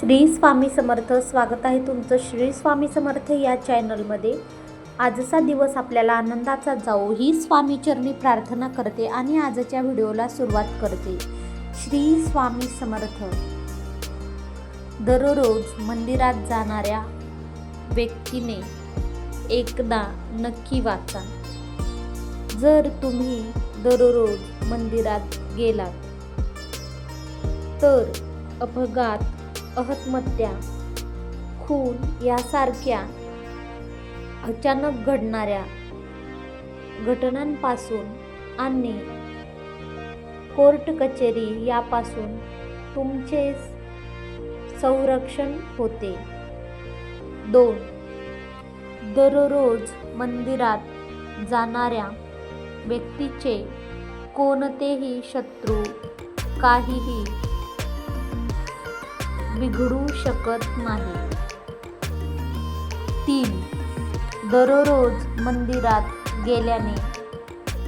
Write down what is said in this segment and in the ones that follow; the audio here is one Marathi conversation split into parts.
श्री स्वामी समर्थ. स्वागत आहे तुमचं श्री स्वामी समर्थ या चॅनलमध्ये. आजचा दिवस आपल्याला आनंदाचा जाऊ ही स्वामीचरणी प्रार्थना करते आणि आजच्या व्हिडिओला सुरुवात करते. श्री स्वामी समर्थ. दररोज मंदिरात जाणाऱ्या व्यक्तीने एकदा नक्की वाचा. जर तुम्ही दररोज मंदिरात गेलात तर अपघात आत्महत्या खून यासारख्या अचानक घडणाऱ्या घटनांपासून आणि कोर्ट कचेरी यापासून तुमचे संरक्षण होते. दोन दररोज मंदिरात जाणाऱ्या व्यक्तीचे कोणतेही शत्रू काहीही बिघडू शकत नाही. तीन. दररोज मंदिरात गेल्याने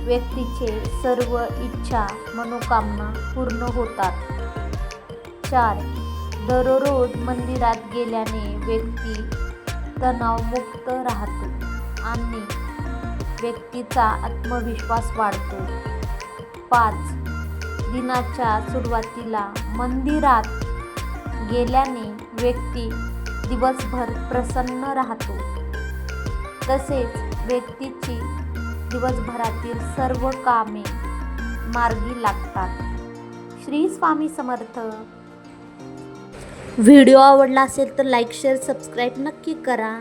व्यक्तीचे सर्व इच्छा मनोकामना पूर्ण होतात. चार. दररोज मंदिरात गेल्याने व्यक्ती तणावमुक्त राहतो आणि व्यक्तीचा आत्मविश्वास वाढतो. पाच. दिनाच्या सुरुवातीला मंदिरात गेल्याने व्यक्ती दिवसभर प्रसन्न राहतो. तसेच व्यक्तीची दिवसभरातील सर्व कामे मार्गी लागतात. श्री स्वामी समर्थ. व्हिडिओ आवडला असेल तर लाईक शेअर सबस्क्राईब नक्की करा.